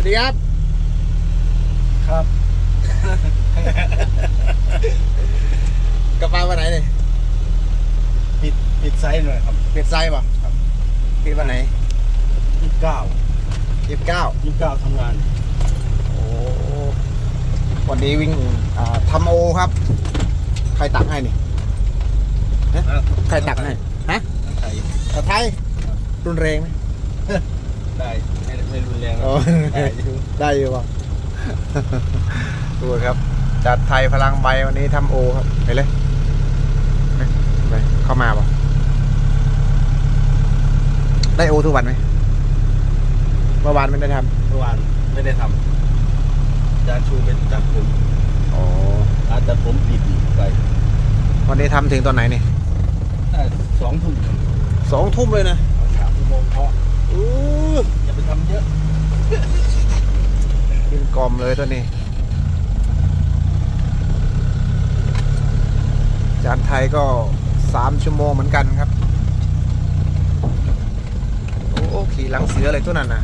วัสดีครับ ครับ กลับมาวันไหนเนี่ยปิดปิดไซส์หน่อยครับ ปิดไซส์ป่ะครับปิดวันไหนยี่สิบเก้ายี่สิบเก้ายี่สิบเก้าทำงาน โอ้วันนี้วิ่งอ่าทำโอครับ ใครตักให้นี่ฮะใครตักให้ฮะทั้งไทยตะไทยรุนแรงไหมได้ ไม่ไม่รุนแรงอ๋อ ได้อยู่ได้อยู่ป่ะ ดูครับ จัดไทยพลังใบวันนี้ทำโอครับ ไปเลยไปไปเข้ามาป่ะได้โอทุกวันไหมเมื่อวานไม่ได้ทเมื่อวานไม่ได้ทำอาจารย์ชูเป็นจัดผมำอ๋ออาจารย์ผมปิดไปวันนี้ทำถึงตอนไหนนี่ได้สองทุ่มสองทุ่มเลยนะเอาสามชั่วโมงเพราะอู้อย่าไป ทำเยอะกินกลอมเลยตัวนี้ จานไทยก็สามชั่วโมงเหมือนกันครับ โอ้ขี่หลังเสือเลยตัวนั้นนะ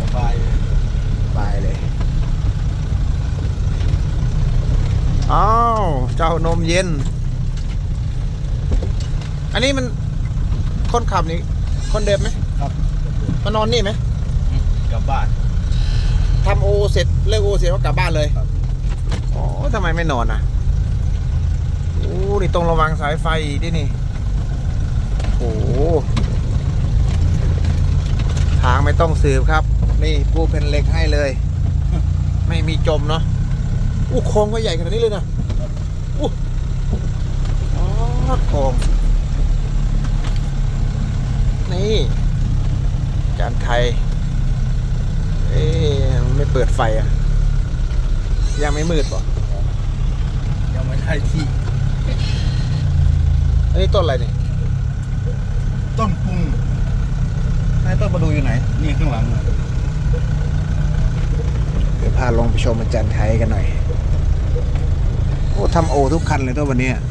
สบายเลยไปเลยอ้าวเจ้านมเย็น อันนี้มันคนขับนี่คนเดิมไหมครับ มานอนนี่ไหมกลับบ้านทำโอเสร็จเลิกโอเสร็จก็กลับบ้านเลยครับอ๋อทำไมไม่นอนอะโอ้นี่ต้องระวังสายไฟอีกดินี่โอ้โหทางไม่ต้องสืบครับ นี่ปูเพนเหล็กให้เลย ไม่มีจมเนาะอู้โครงก็ใหญ่ขนาดนี้เลยนะอู้อ๋อโครงนี่ จานไทย เอ๊ะมันไม่เปิดไฟอะ ยังไม่มืดป่ะยังไม่ได้ที่อันนี้ต้นอะไรเนี่ยต้นปรุงนายต้นมาดูอยู่ไหน นี่ข้างหลังน่ะเดี๋ยวพาลงไปชมอาจารย์ไทยกันหน่อย โอ้ทำโอทุกคันเลยตัววันนี้อะ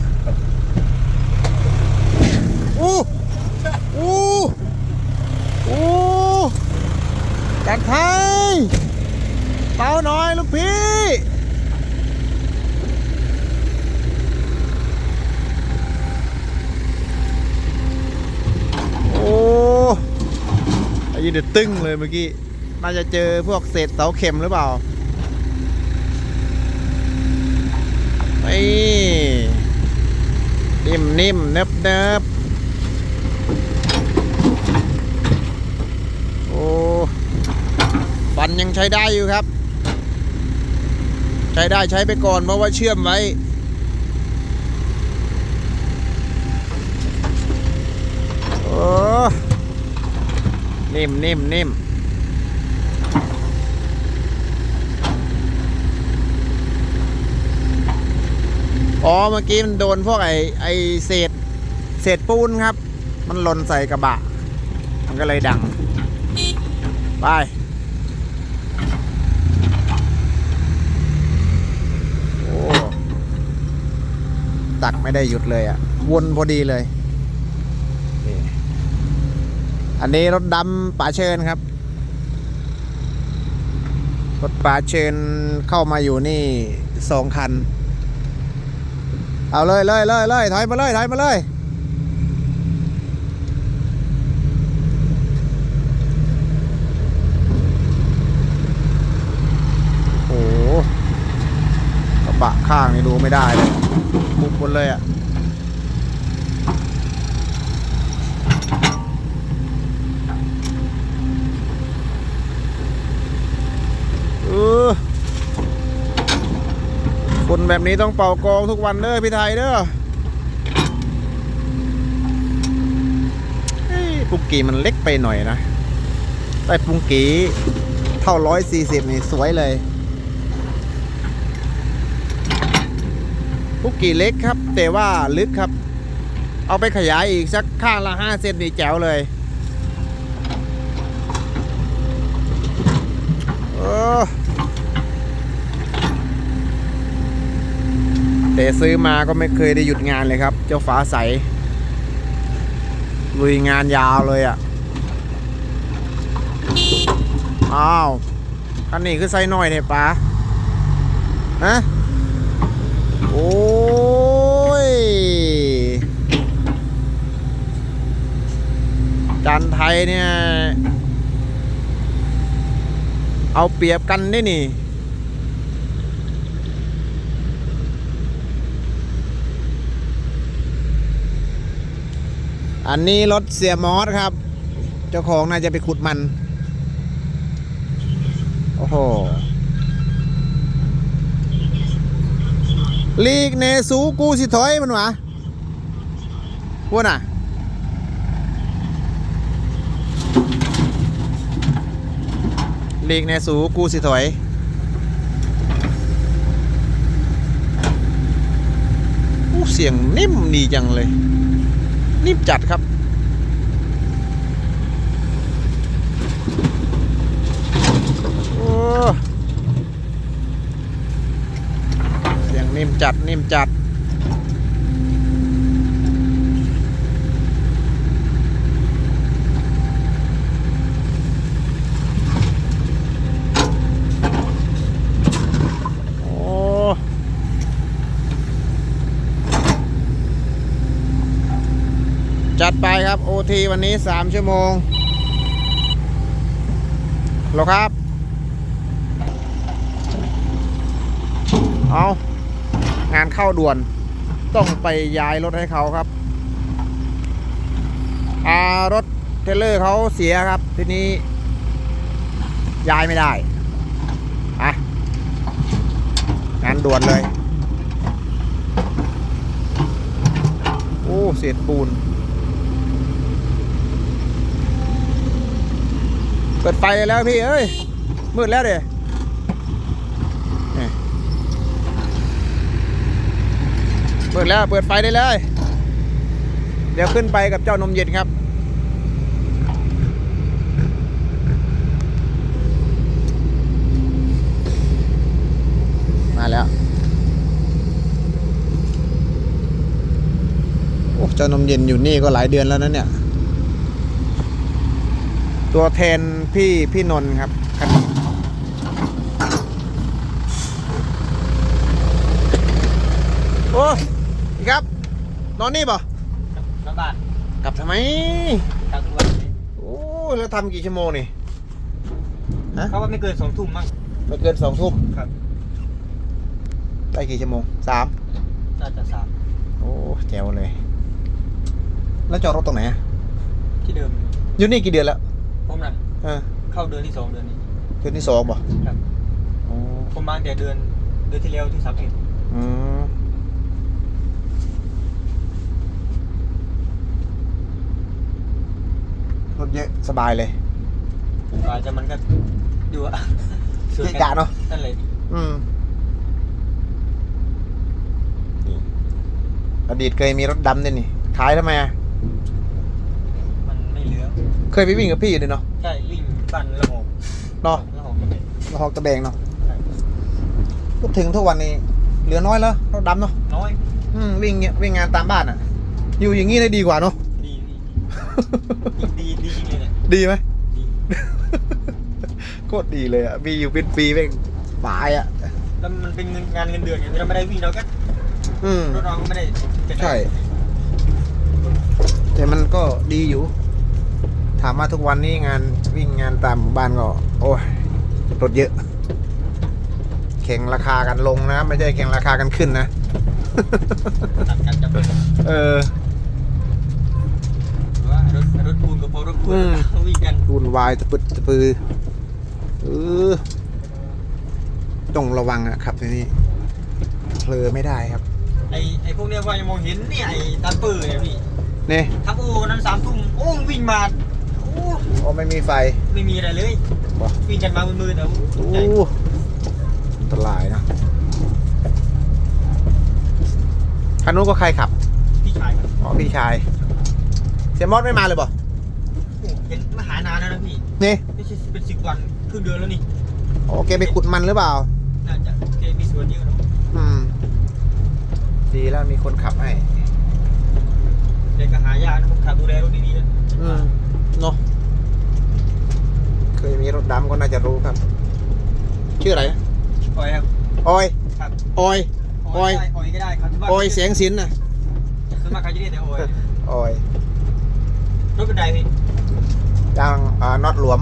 อู้อู้อู้อา จารย์ไทยเบาหน่อยลูกพี่ โอ้ไอ้ยี่เดือดตึ้งเลยเมื่อกี้ น่าจะเจอพวกเศษเสาเข็มหรือเปล่าไอ้นิ่มนิ่มเนิบเนิบโอ้ฟัน ยังใช้ได้อยู่ครับ ใช้ได้ใช้ไปก่อนเพราะว่าเชื่อมไว้ โอ้นิ่มนิ่มนิ่มอ๋อเมื่อกี้มันโดนพวกไอไอเศษ เศษปูนครับ มันหล่นใส่กระบะ มันก็เลยดัง ไป โอ้ ตักไม่ได้หยุดเลยอะ วนพอดีเลย อันนี้รถดำป่าเชิญครับ รถป่าเชิญเข้ามาอยู่นี่สองคัน เอาเลยเลยเลยเลยถอยมาเลยถอยมาเลย โอ้โหกระบะ ข้างนี่ดูไม่ได้เลยบุบหมดเลยอะเออคนแบบนี้ต้องเป่ากองทุกวันเด้อพี่ไทยเด้อเฮ้ยปุงกีมันเล็กไปหน่อยนะ แต่ปุงกีเท่าร้อยสี่สิบนี่สวยเลย ปุงกีเล็กครับ แต่ว่าลึกครับ เอาไปขยายอีกสักข้างละห้าเซนนี่แจ๋วเลยแต่ซื้อมาก็ไม่เคยได้หยุดงานเลยครับ เจ้าฟ้าใสลุยงานยาวเลยอะ่ะ อ้าวคันนี้คือไซน้อยเนี่ยป๋าฮะโอ้ จันไทยเนี่ย เอาเปรียบกันได้นี่อันนี้รถเสียมอสครับ เจ้าของน่าจะไปขุดมัน โอ้โห ลีกเนสูกูสิถอยมันวะพวกน่ะ ลีกเนสูกูสิถอย อู้เสียงนิ่มดีจังเลย นิ่มจัดครับ โอ้เสียงนิ่มจัดนิ่มจัด โอ้ จัดไปครับโอทีวันนี้ 3 ชั่วโมงหรอครับ เอางานเข้าด่วน ต้องไปย้ายรถให้เขาครับ อารถเทรลเลอร์เขาเสียครับ ทีนี้ ย้ายไม่ได้อะงานด่วนเลย โอ้ เศษปูน เปิดไฟแล้วพี่เอ้ย มืดแล้วเดี๋ยเปิดแล้วเปิดไฟได้เลย เดี๋ยวขึ้นไปกับเจ้านมเย็นครับ มาแล้วโอ้เจ้านมเย็นอยู่นี่ก็หลายเดือนแล้วนะเนี่ย ตัวแทนพี่พี่นนท์ครับคันนี้โอ้พี่ครับ นอนนี่ป่ะน้ำบ้านกลับทำไมกลางทุกวันเลยโอ้แล้วทำกี่ชั่วโมงนี่ฮะเขาว่าไม่เกินสองทุ่มมั้งไม่เกินสองทุ่มครับได้กี่ชั่วโมงสามน่าจะสามโอ้แจ๋วเลย แล้วจอดรถตรงไหนอะที่เดิมอยู่นี่กี่เดือนแล้ว ผมนั่นเออเข้าเดือนที่สองเดือนนี้ เดือนที่สองป่ะครับโอ้ผมมาตั้งแต่เดือนเดือนที่แล้วที่สามเอ็ดอืมรถเยอะสบายเลยอาจจะมันก็ดูอะสวยเกะกะเนอะนั่นเลยอืมนี่อดีตเคยมีรถดำด้วยนี่ขายทำไมอะมันไม่เหลือ เคยไปวิ่งกับพี่อยู่ด้วยเนาะใช่วิ่งปั่นระหกเนาะระหกกันเลยระหอกตะแบงเนาะใช่พูดถึงทุกวันนี้เหลือน้อยแล้วรถดำเนาะน้อยอืมวิ่งเงี้ยวิ่งงานตามบ้านอะ อยู่อย่างงี้เลยดีกว่าเนาะดีดีดีดีจริงเลยเนี่ยดีไหมดีโคตรดีเลยอะมีอยู่เป็นปีเป็นหมายอะแล้วมันเป็นเงินงานเงินเดือนไงเราไม่ได้วิ่งเราก็อืมรถเราก็ไม่ได้เป็นไรใช่แต่มันก็ดีอยู่ ถามว่าทุกวันนี้งานวิ่งงานตามหมู่บ้านก็ โอ้ยรถเยอะ แข่งราคากันลงนะ ไม่ใช่แข่งราคากันขึ้นนะตัดกันจะเป็นเออว่ารถรถปูนกับพอรถปูนอืมวิ่งกันวุ่นวายตะปึดตะปือเออต้องระวังนะครับทีนี้เพลอไม่ได้ครับ ไอไอพวกเนี้ยว่ายังมองเห็นเนี่ยไอตาปื้อเนี่ยพี่นี่ทับโอ้นั้นสามทุ่มโอ้วิ่งมา โอ้โอ้ไม่มีไฟไม่มีอะไรเลยบ่วิ่งกันมามือๆแต่โอ้ใหญ่อันตรายนะคันนู้นก็ใครขับ พี่ชายครับอ๋อพี่ชาย เสียมอสไม่มาเลยบ่โอ้เห็นมาหานานแล้วนะพี่นี่ไม่ใช่เป็นสิบวันครึ่งเดือนแล้วนี่โอเคไปขุดมันหรือเปล่า น่าจะแกมีส่วนเยอะเนอะอืม ดีแล้วมีคนขับให้แกก็หายากนะผมขับดูแลรถดีๆนะอืม เนาะเคยมีรถดำก็น่าจะรู้ครับ ชื่ออะไรนะออยครับออยครับออยออยได้ออยก็ได้ครับออยเสียงสินนะส่วนมากเขาจะเรียกแต่ออยออยรถกระไดพี่ยางอ่าน็อตหลวม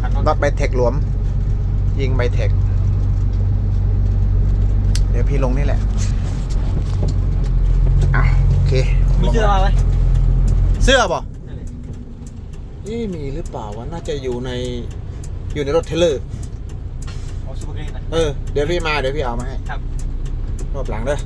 ขันน็อตน็อตใบเทคหลวม ยิงใบเทคเดี๋ยวพี่ลงนี่แหละอะโอเคมีเสื้อมาไหมเสื้อป่ะ นั่นเลยนี่มีหรือเปล่าวะน่าจะอยู่ในอยู่ในรถเทรลเลอร์เอาซูเปอร์เกรนนะ เออ เดี๋ยวพี่มาเดี๋ยวพี่เอามาให้ครับ รอบหลังเด้อ